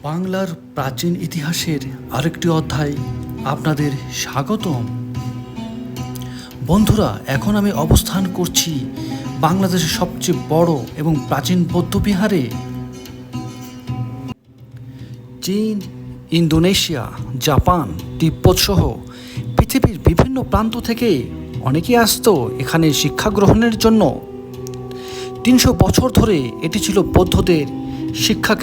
বাংলার প্রাচীন ইতিহাসের আরেকটি অধ্যায় আপনাদের স্বাগতম। বন্ধুরা, এখন আমি অবস্থান করছি বাংলাদেশের সবচেয়ে বড় এবং প্রাচীন বৌদ্ধবিহারে। চীন, ইন্দোনেশিয়া, জাপান, তিব্বত সহ পৃথিবীর বিভিন্ন প্রান্ত থেকে অনেকে আসতো এখানে শিক্ষা গ্রহণের জন্য। তিনশো বছর ধরে এটি ছিল বৌদ্ধদের শিক্ষা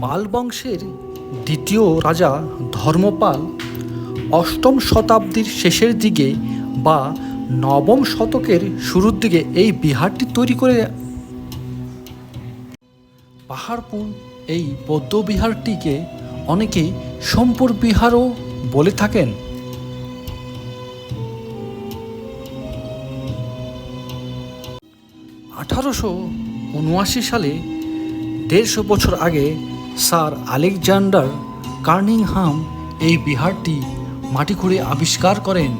পাল বংশের দ্বিতীয় রাজা ধর্মপাল অষ্টম শতাব্দীর শেষের দিকে বা নবম শতকের শুরুর দিকে এই বিহারটি তৈরি করে পাহাড়পুর এই বৌদ্ধ বিহারটিকে অনেকে সোমপুর বিহারও বলে থাকেন। আঠারোশো উনআশি সালে দেড়শো বছর আগে স্যার আলেকজান্ডার কার্নিংহাম এই বিহারটি মাটি খুঁড়ে আবিষ্কার করেন।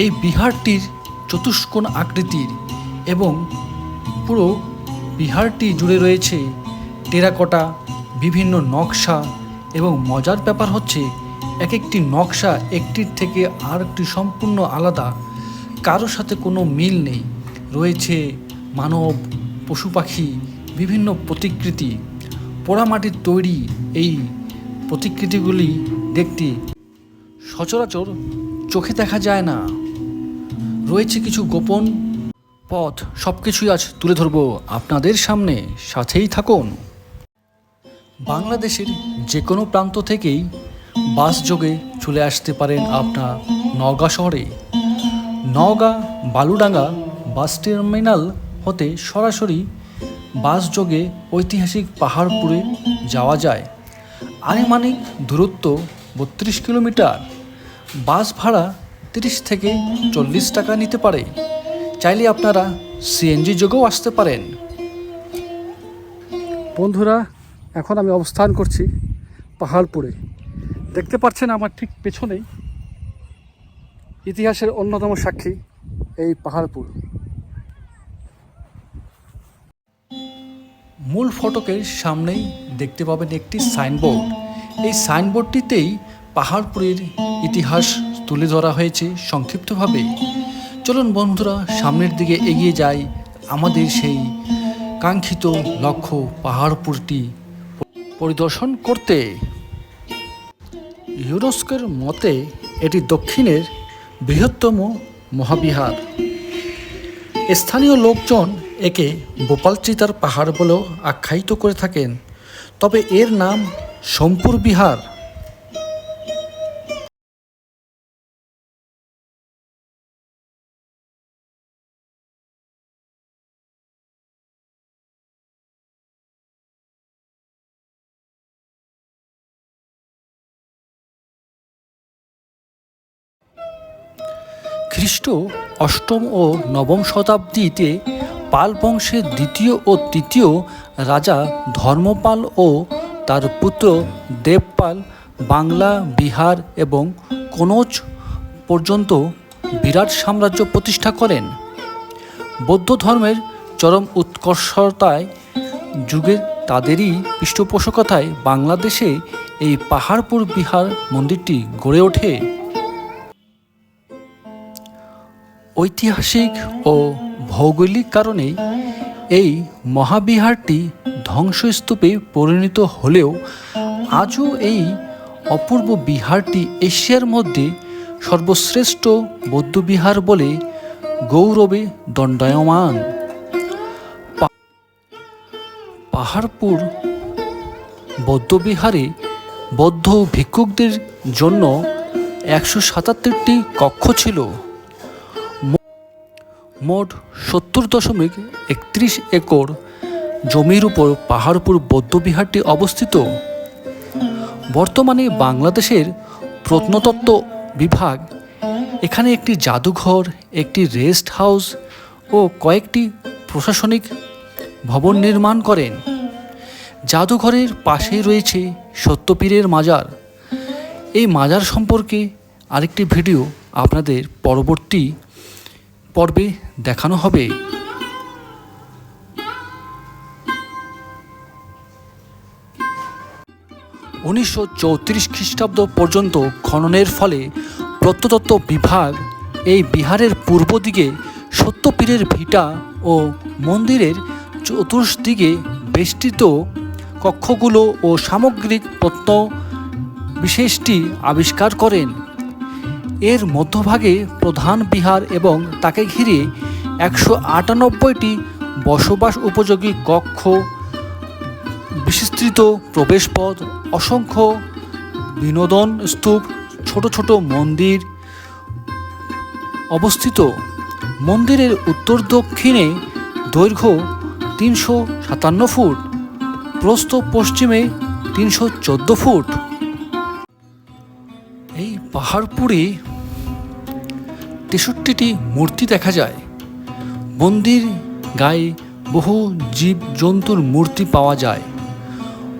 এই বিহারটির চতুষ্কোণ আকৃতির এবং পুরো বিহারটি জুড়ে রয়েছে টেরাকোটা, বিভিন্ন নকশা এবং মজার ব্যাপার হচ্ছে এক একটি নকশা একটির থেকে আর একটি সম্পূর্ণ আলাদা কারোর সাথে কোনো মিল নেই। রয়েছে মানব, পশু পাখি, বিভিন্ন প্রতিকৃতি। পোড়ামাটির তৈরি এই প্রতিকৃতিগুলি দেখতে সচরাচর চোখে দেখা যায় না। রয়েছে কিছু গোপন পথ সব কিছুই আজ তুলে ধরবো আপনাদের সামনে। সাথেই থাকুন। বাংলাদেশের যে কোনো প্রান্ত থেকেই বাস যোগে চলে আসতে পারেন আপনার নওগাঁ শহরে। নওগাঁ, বালুডাঙ্গা বাস টার্মিনাল হতে সরাসরি বাস যোগে ঐতিহাসিক পাহাড়পুরে যাওয়া যায়। আনুমানিক দূরত্ব বত্রিশ কিলোমিটার। বাস ভাড়া তিরিশ থেকে চল্লিশ টাকা নিতে পারে। চাইলে আপনারা সিএনজি যোগেও আসতে পারেন। বন্ধুরা, এখন আমি অবস্থান করছি পাহাড়পুরে। দেখতে পাচ্ছেন আমার ঠিক পেছনেই ইতিহাসের অন্যতম সাক্ষী, এই পাহাড়পুর। মূল ফটকের সামনেই দেখতে পাবেন একটি সাইনবোর্ড। এই সাইনবোর্ডটিতেই পাহাড়পুরের ইতিহাস তুলে ধরা হয়েছে সংক্ষিপ্তভাবে। চলুন বন্ধুরা, সামনের দিকে এগিয়ে যাই আমাদের সেই কাঙ্ক্ষিত লক্ষ্য পাহাড়পুরটি পরিদর্শন করতে। ইউনেস্কোর মতে, এটি দক্ষিণের বৃহত্তম মহাবিহার। স্থানীয় লোকজন একে গোপালচিতার পাহাড় বলেও আখ্যায়িত করে থাকেন। তবে এর নাম সোমপুর বিহার। খ্রিস্ট অষ্টম ও নবম শতাব্দীতে পাল বংশের দ্বিতীয় ও তৃতীয় রাজা ধর্মপাল ও তার পুত্র দেবপাল বাংলা, বিহার এবং কনৌজ পর্যন্ত বিরাট সাম্রাজ্য প্রতিষ্ঠা করেন। বৌদ্ধ ধর্মের চরম উৎকর্ষতায় যুগে তাদেরই পৃষ্ঠপোষকতায় বাংলাদেশে এই পাহাড়পুর বিহার মন্দিরটি গড়ে ওঠে। ঐতিহাসিক ও ভৌগোলিক কারণে এই মহাবিহারটি ধ্বংসস্তূপে পরিণত হলেও আজও এই অপূর্ব বিহারটি এশিয়ার মধ্যে সর্বশ্রেষ্ঠ বৌদ্ধবিহার বলে গৌরবে দণ্ডায়মান। পাহাড়পুর বৌদ্ধবিহারে বৌদ্ধ ভিক্ষুকদের জন্য একশো সাতাত্তরটি কক্ষ ছিল। মোট সত্তর দশমিক একত্রিশ একর জমির উপর পাহাড়পুর বৌদ্ধবিহারটি অবস্থিত। বর্তমানে বাংলাদেশের প্রত্নতত্ত্ব বিভাগ এখানে একটি জাদুঘর, একটি রেস্ট হাউস ও কয়েকটি প্রশাসনিক ভবন নির্মাণ করেন। জাদুঘরের পাশেই রয়েছে সত্যপীরের মাজার। এই মাজার সম্পর্কে আরেকটি ভিডিও আপনাদের পরবর্তী পর্বে দেখানো হবে। উনিশশো চৌত্রিশ খ্রিস্টাব্দ পর্যন্ত খননের ফলে প্রত্নতত্ত্ব বিভাগ এই বিহারের পূর্ব দিকে সত্যপীরের ভিটা ও মন্দিরের চতুর্দিকে বেষ্টিত কক্ষগুলো ও সামগ্রিক প্রত্ন বিশেষটি আবিষ্কার করেন। এর মধ্যভাগে প্রধান বিহার এবং তাকে ঘিরে একশো আটানব্বইটি বসবাস উপযোগী কক্ষ, বিস্তৃত প্রবেশপথ, অসংখ্য বিনোদন স্তূপ, ছোট ছোট মন্দির অবস্থিত। মন্দিরের উত্তর দক্ষিণে দৈর্ঘ্য তিনশো সাতান্ন ফুট, প্রস্থ পশ্চিমে তিনশো চোদ্দ ফুট। এই পাহাড়পুরে তেষট্টিটি মূর্তি দেখা যায়। মন্দির গায়ে বহু জীব জন্তুর মূর্তি পাওয়া যায়।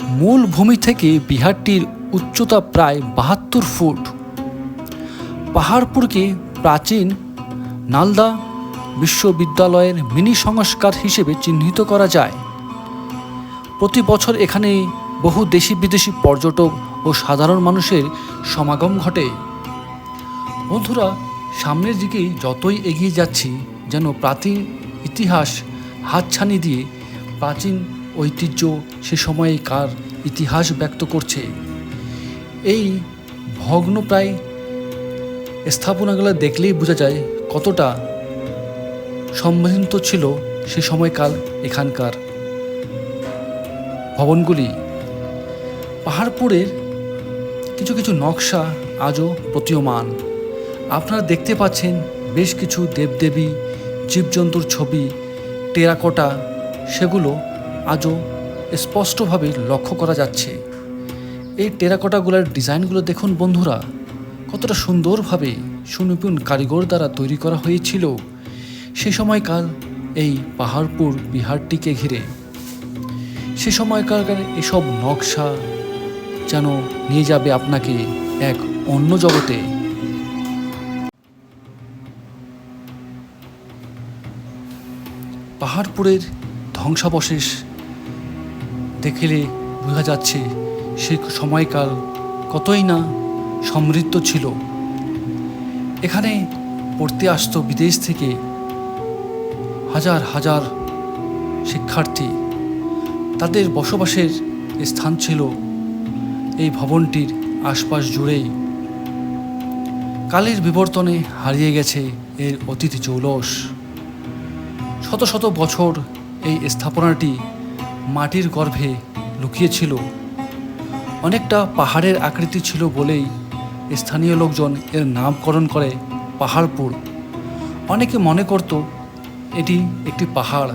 মূল ভূমি থেকে বিহারটির উচ্চতা প্রায় বাহাত্তর ফুট। পাহাড়পুরকে প্রাচীন নালদা বিশ্ববিদ্যালয়ের মিনি সংস্কার হিসেবে চিহ্নিত করা যায়। প্রতি বছর এখানে বহু দেশি বিদেশি পর্যটক ও সাধারণ মানুষের সমাগম ঘটে। বন্ধুরা, সামনের দিকে যতই এগিয়ে যাচ্ছি, যেন প্রাচীন ইতিহাস হাতছানি দিয়ে প্রাচীন ঐতিহ্য সে সময়ে কার ইতিহাস ব্যক্ত করছে। এই ভগ্নপ্রায় স্থাপনাগুলো দেখলেই বোঝা যায় কতটা সম্মিলিত ছিল সে সময়কাল এখানকার ভবনগুলি। পাহাড়পুরের কিছু কিছু নকশা আজও প্রতীয়মান। আপনারা দেখতে পাচ্ছেন বেশ কিছু দেবদেবী, জীবজন্তুর ছবি, টেরাকোটা, সেগুলো আজও স্পষ্টভাবে লক্ষ্য করা যাচ্ছে। এই টেরাকোটাগুলোর ডিজাইনগুলো দেখুন বন্ধুরা, কতটা সুন্দরভাবে সুনিপুণ কারিগর দ্বারা তৈরি করা হয়েছিল। সে সময়কাল এই পাহাড়পুর বিহারটিকে ঘিরে। সে সময়কার এসব নকশা যেন নিয়ে যাবে আপনাকে এক অন্য জগতে। পাহাড়পুরের ধ্বংসাবশেষ দেখলে বোঝা যাচ্ছে সে সময়কাল কতই না সমৃদ্ধ ছিল। এখানে পড়তে আসতো বিদেশ থেকে হাজার হাজার শিক্ষার্থী। তাদের বসবাসের স্থান ছিল এই ভবনটির আশপাশ জুড়েই কালের বিবর্তনে হারিয়ে গেছে এর অতিথি জৌলস। শত শত বছর এই স্থাপনাটি মাটির গর্ভে লুকিয়েছিল। অনেকটা পাহাড়ের আকৃতি ছিল বলেই স্থানীয় লোকজন এর নামকরণ করে পাহাড়পুর। অনেকে মনে করত এটি একটি পাহাড়।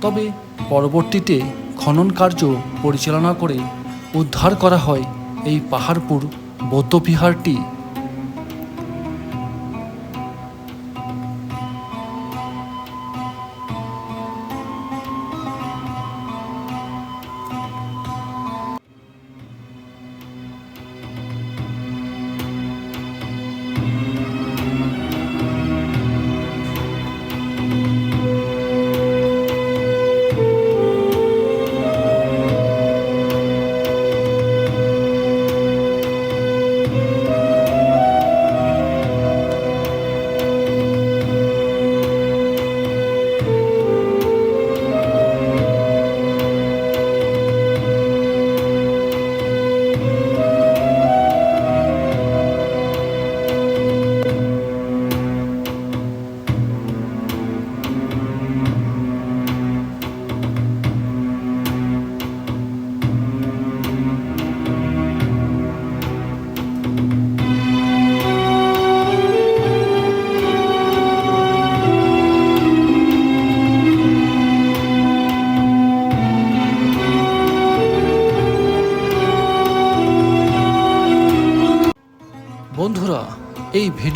তবে পরবর্তীতে খনন কার্য পরিচালনা করে উদ্ধার করা হয়। এই পাহাড়পুর বৌদ্ধবিহারটি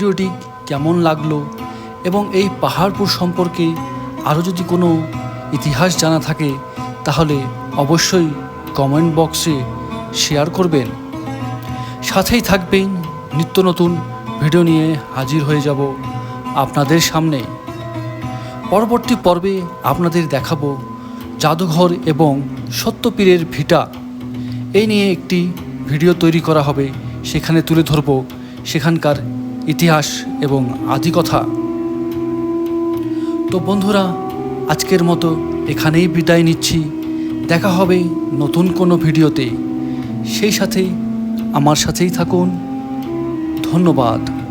ভিডিওটি কেমন লাগল এবং এই পাহাড়পুর সম্পর্কে আরও যদি কোনো ইতিহাস জানা থাকে, তাহলে অবশ্যই কমেন্ট বক্সে শেয়ার করবেন। সাথেই থাকবেন নিত্য নতুন ভিডিও নিয়ে হাজির হয়ে যাব আপনাদের সামনে। পরবর্তী পর্বে আপনাদের দেখাবো জাদুঘর এবং সত্যপীরের ভিটা। এই নিয়ে একটি ভিডিও তৈরি করা হবে, সেখানে তুলে ধরব সেখানকার ইতিহাস এবং আদিকথা। তো বন্ধুরা, আজকের মতো এখানেই বিদায় নিচ্ছি। দেখা হবে নতুন কোনো ভিডিওতে। সেই সাথে আমার সাথেই থাকুন। ধন্যবাদ।